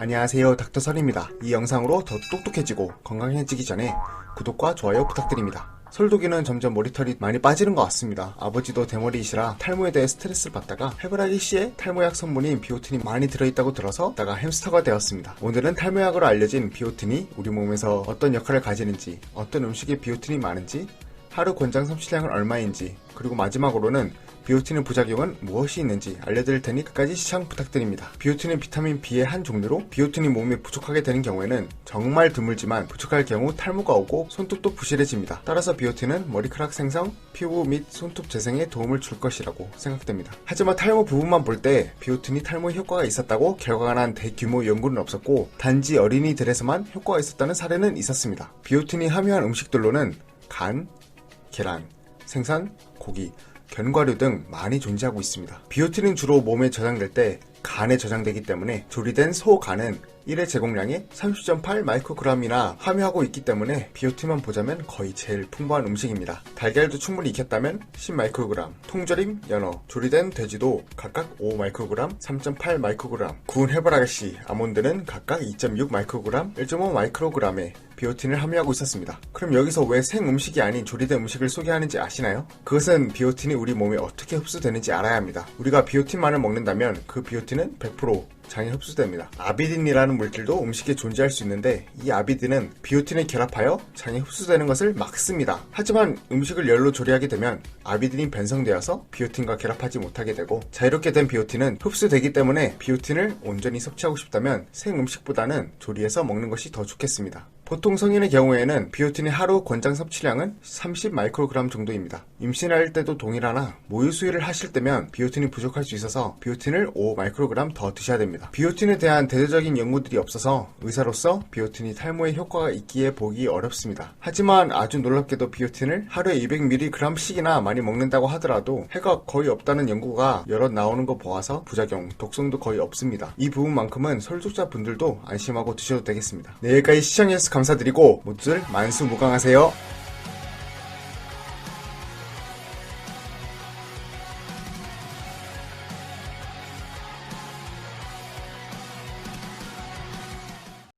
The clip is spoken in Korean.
안녕하세요 닥터설입니다. 이 영상으로 더 똑똑해지고 건강해지기 전에 구독과 좋아요 부탁드립니다. 솔독이는 점점 머리털이 많이 빠지는 것 같습니다. 아버지도 대머리이시라 탈모에 대해 스트레스를 받다가 해바라기 씨에 탈모약 성분인 비오틴이 많이 들어있다고 들어서 다가 햄스터가 되었습니다. 오늘은 탈모약으로 알려진 비오틴이 우리 몸에서 어떤 역할을 가지는지 어떤 음식에 비오틴이 많은지 하루 권장 섭취량은 얼마인지 그리고 마지막으로는 비오틴의 부작용은 무엇이 있는지 알려드릴 테니 끝까지 시청 부탁드립니다. 비오틴은 비타민 B의 한 종류로 비오틴이 몸에 부족하게 되는 경우에는 정말 드물지만 부족할 경우 탈모가 오고 손톱도 부실해집니다. 따라서 비오틴은 머리카락 생성, 피부 및 손톱 재생에 도움을 줄 것이라고 생각됩니다. 하지만 탈모 부분만 볼 때 비오틴이 탈모 효과가 있었다고 결과가 난 대규모 연구는 없었고 단지 어린이들에서만 효과가 있었다는 사례는 있었습니다. 비오틴이 함유한 음식들로는 간, 계란, 생선, 고기, 견과류 등 많이 존재하고 있습니다. 비오틴은 주로 몸에 저장될 때 간에 저장되기 때문에 조리된 소간은 1회 제공량의 30.8 마이크로그램이나 함유하고 있기 때문에 비오틴만 보자면 거의 제일 풍부한 음식입니다. 달걀도 충분히 익혔다면 10 마이크로그램, 통조림, 연어, 조리된 돼지도 각각 5 마이크로그램, 3.8 마이크로그램, 구운 해바라기, 아몬드는 각각 2.6 마이크로그램, 1.5 마이크로그램의 비오틴을 함유하고 있었습니다. 그럼 여기서 왜 생 음식이 아닌 조리된 음식을 소개하는지 아시나요? 그것은 비오틴이 우리 몸에 어떻게 흡수되는지 알아야 합니다. 우리가 비오틴만을 먹는다면 그 비오틴은 100% 장에 흡수됩니다. 아비딘이라는 물질도 음식에 존재할 수 있는데 이 아비딘은 비오틴에 결합하여 장에 흡수되는 것을 막습니다. 하지만 음식을 열로 조리하게 되면 아비딘이 변성되어서 비오틴과 결합하지 못하게 되고 자유롭게 된 비오틴은 흡수되기 때문에 비오틴을 온전히 섭취하고 싶다면 생 음식보다는 조리해서 먹는 것이 더 좋겠습니다. 보통 성인의 경우에는 비오틴의 하루 권장 섭취량은 30 마이크로그램 정도입니다. 임신할 때도 동일하나 모유 수유를 하실 때면 비오틴이 부족할 수 있어서 비오틴을 5 마이크로그램 더 드셔야 됩니다. 비오틴에 대한 대대적인 연구들이 없어서 의사로서 비오틴이 탈모에 효과가 있기에 보기 어렵습니다. 하지만 아주 놀랍게도 비오틴을 하루에 200mg씩이나 많이 먹는다고 하더라도 해가 거의 없다는 연구가 여러 나오는 거 보아서 부작용, 독성도 거의 없습니다. 이 부분만큼은 설족자 분들도 안심하고 드셔도 되겠습니다. 네, 여기까지 시청해주셔서 감사드리고 모두들 만수무강하세요.